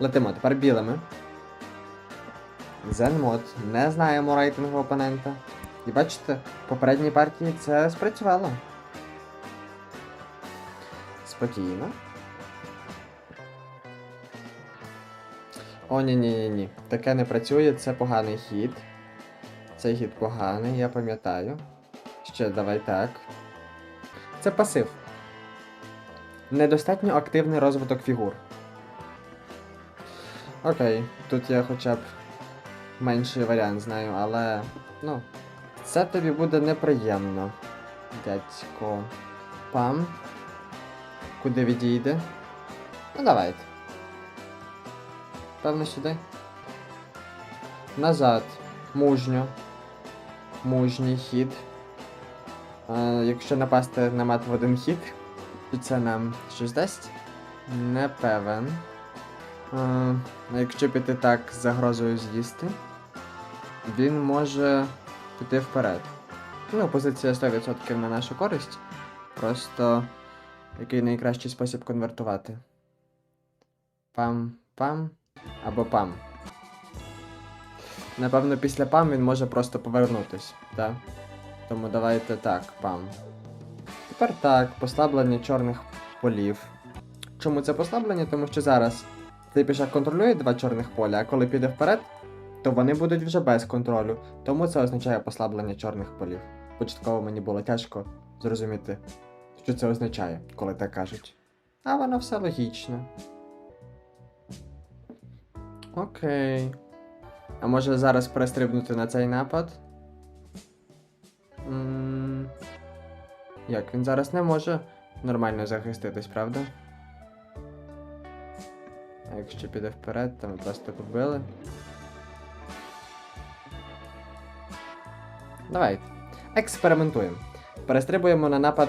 Летимо тепер білими. Зенмод. Не знаємо рейтингу опонента. І бачите, в попередній партії це спрацювало. Спокійно. О, ні, ні, ні, ні. Таке не працює, це поганий хід. Цей хід поганий, я пам'ятаю. Ще давай так. Це пасив. Недостатньо активний розвиток фігур. Окей, тут я хоча б менший варіант знаю, але. Ну. Це тобі буде неприємно. Дядько. Пам. Куди відійде? Ну давайте. Певно сюди. Назад. Мужньо. Мужній хід. Е, якщо напасти на мат в один хід, то це нам щось дасть? Не певен. Е, а якщо піти так з загрозою з'їсти, він може піти вперед. Ну, позиція 100% на нашу користь. Просто який найкращий спосіб конвертувати. Пам-пам або пам. Напевно, після пам він може просто повернутись, так? Тому давайте так, пам. Тепер так, послаблення чорних полів. Чому це послаблення? Тому що зараз цей пішак контролює два чорних поля, а коли піде вперед, то вони будуть вже без контролю. Тому це означає послаблення чорних полів. Початково мені було тяжко зрозуміти, що це означає, коли так кажуть. А воно все логічно. Окей. А може зараз перестрибнути на цей напад? М, Як він зараз не може нормально захиститись, правда? А якщо піде вперед, то ми просто побили. Давайте. Експериментуємо. Перестрибуємо на напад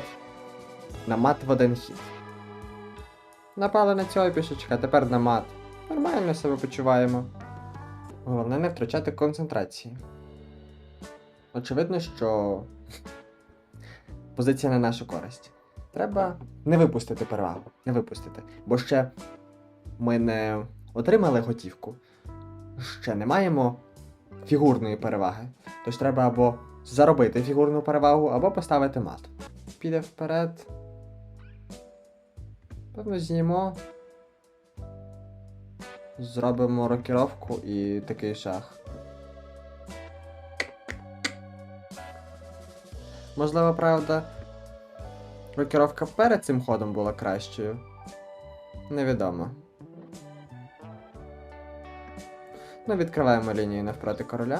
на мат в один хід. Напали на цього пішечка, тепер на мат. Нормально себе почуваємо. Головне не втрачати концентрації. Очевидно, що позиція на нашу користь. Треба не випустити перевагу. Не випустити. Бо ще ми не отримали готівку, ще не маємо фігурної переваги. Тож треба або заробити фігурну перевагу, або поставити мат. Піде вперед. Певно, знімо. Зробимо рокіровку і такий шах. Можливо, правда, рокіровка перед цим ходом була кращою. Невідомо. Ну, відкриваємо лінію навпроти короля.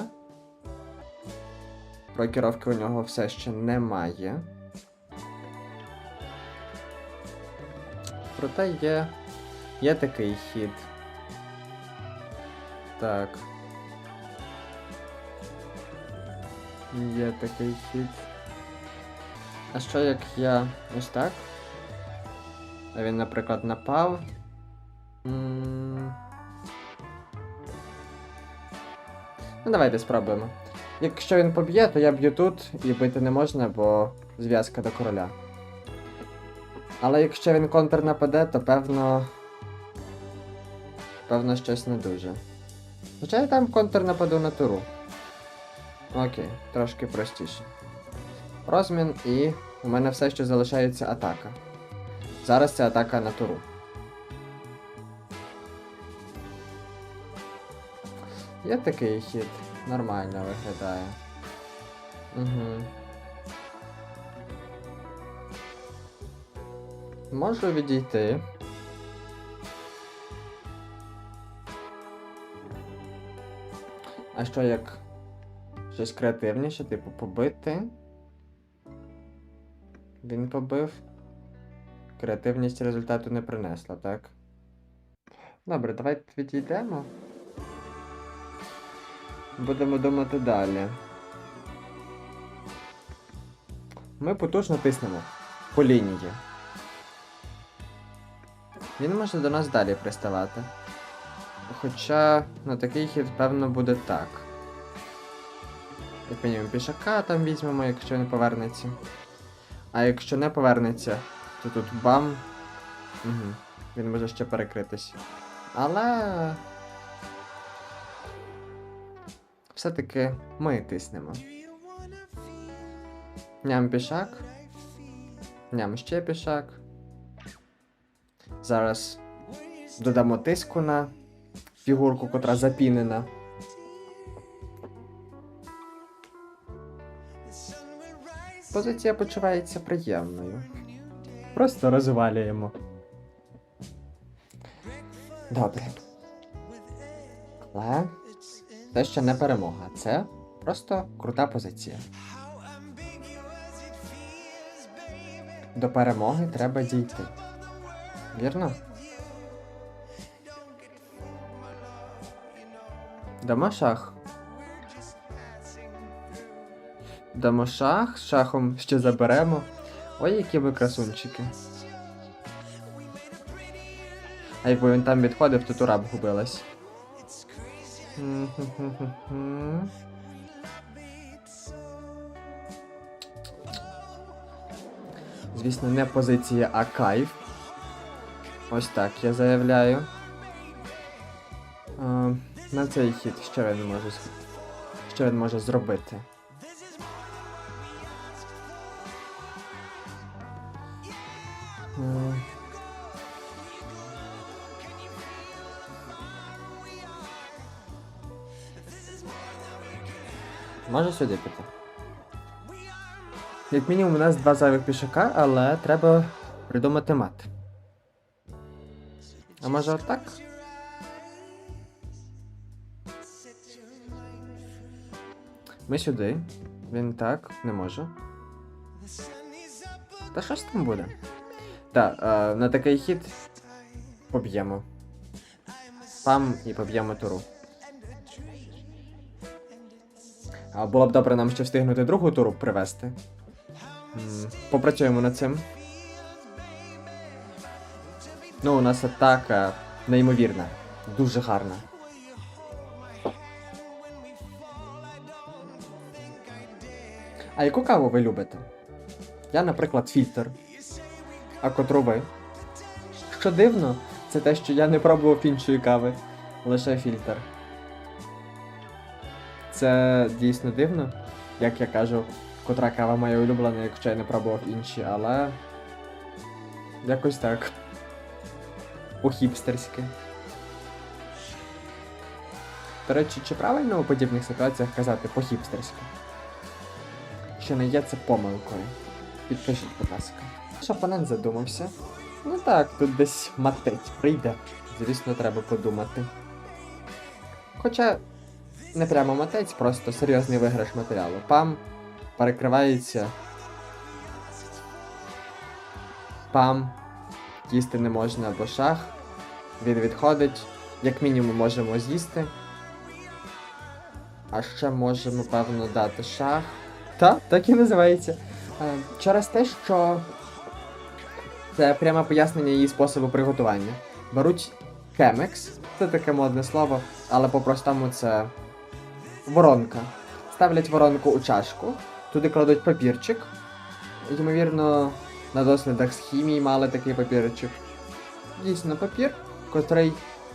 Рокіровки у нього все ще немає. Проте є. Є такий хід. Так. Є такий хід. А що як я ось так? А він, наприклад, напав. М. Ну, давайте спробуємо. Якщо він поб'є, то я б'ю тут і бити не можна, бо зв'язка до короля. Але якщо він контр нападе, то певно. Певно, щось не дуже. Хоча я там контр нападу на туру. Окей, трошки простіше. Розмін і у мене все ще залишається атака. Зараз це атака на туру. Є такий хід. Нормально виглядає. Угу. Можу відійти. А що як щось креативніше, типу побити? Він побив. Креативність результату не принесла, так? Добре, давайте відійдемо. Будемо думати далі. Ми потужно тиснемо по лінії. Він може до нас далі приставати. Хоча на такий хід, певно, буде так. Як мінімум пішака там візьмемо, якщо не повернеться. А якщо не повернеться, то тут бам. Угу. Він може ще перекритись. Але. Все-таки ми тиснемо. Ням пішак. Ням ще пішак. Зараз додамо тиску на фігурку, котра запінена. Позиція почувається приємною. Просто розвалюємо. Добре. Але це ще не перемога. Це просто крута позиція. До перемоги треба дійти. Вірно? Дамо шах. Дамо шах, з шахом ще заберемо. Ой, які ви красунчики. А якби він там відходив, то б губилась. Звісно, не позиція, а кайф. Ось так я заявляю. А, на цей хід що він може що він може зробити? М. Може сюди піти. Як мінімум у нас два зайвих пішака, але треба придумати мат. А може отак? Ми сюди. Він так, не може. Та щось там буде. Так, е, на такий хід поб'ємо. Пам і поб'ємо туру. А було б добре нам ще встигнути другу туру привезти. Попрацюємо над цим. Ну, у нас атака неймовірна. Дуже гарна. А яку каву ви любите? Я, наприклад, фільтр. А котру ви? Що дивно, це те, що я не пробував іншої кави, лише фільтр. Це дійсно дивно, як я кажу, котра кава моя улюблена, якщо я не пробував інші, але. Якось так. По-хіпстерськи. До речі, чи правильно у подібних ситуаціях казати по-хіпстерськи? Що не є це помилкою. Підпишіть, будь ласка. Наш опонент задумався. Ну так, тут десь матець прийде. Звісно, треба подумати. Хоча не прямо матець, просто серйозний виграш матеріалу. Пам перекривається. Пам. Їсти не можна або шах. Він відходить. Як мінімум можемо з'їсти. А ще можемо, певно, дати шах. Так, так і називається. Е, Через те, що це пряме пояснення її способу приготування. Беруть кемекс, це таке модне слово, але по-простому це воронка. Ставлять воронку у чашку, туди кладуть папірчик. Ймовірно, на дослідах з хімії мали такий папірчик. Дійсно папір, котрий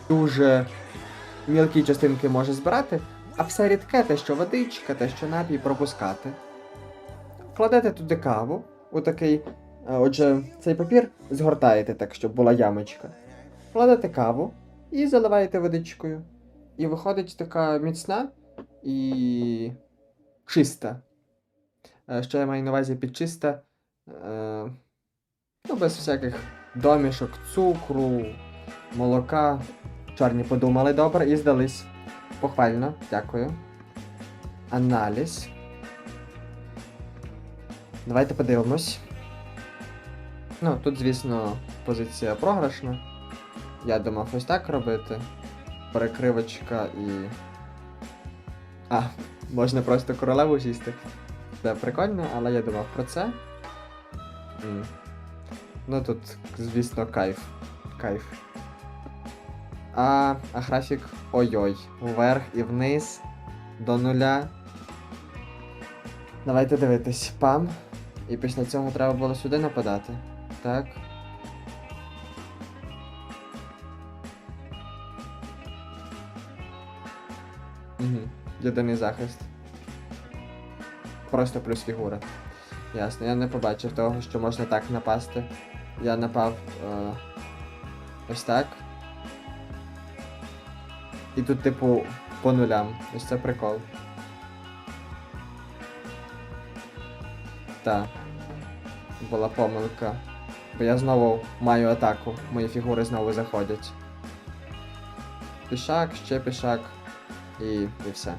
дуже мілкі частинки може збирати, а все рідке, те, що водичка, те, що напій, пропускати. Кладете туди каву, у такий. е, Отже, цей папір згортаєте так, щоб була ямочка. Кладете каву і заливаєте водичкою. І виходить така міцна і чиста. Е, Що я маю на увазі під чиста? Е, Ну, без всяких домішок, цукру, молока. Чорні подумали добре і здались. Похвально, дякую. Аналіз. Давайте подивимось. Ну, тут, звісно, позиція програшна. Я думав ось так робити. Перекривочка і. А, можна просто королеву сісти. Це прикольно, але я думав про це. М. Ну тут, звісно, кайф. Кайф. А, а графік ой-ой. Вверх і вниз. До нуля. Давайте дивитись. Пам. І після цього треба було сюди нападати. Так. Угу. Єдиний захист. Просто плюс фігура. Ясно, я не побачив того, що можна так напасти. Я напав е, ось так. І тут, типу, по нулям. Ось це прикол. Так. Була помилка. Бо я знову маю атаку. Мої фігури знову заходять. Пішак, ще пішак. І, і все.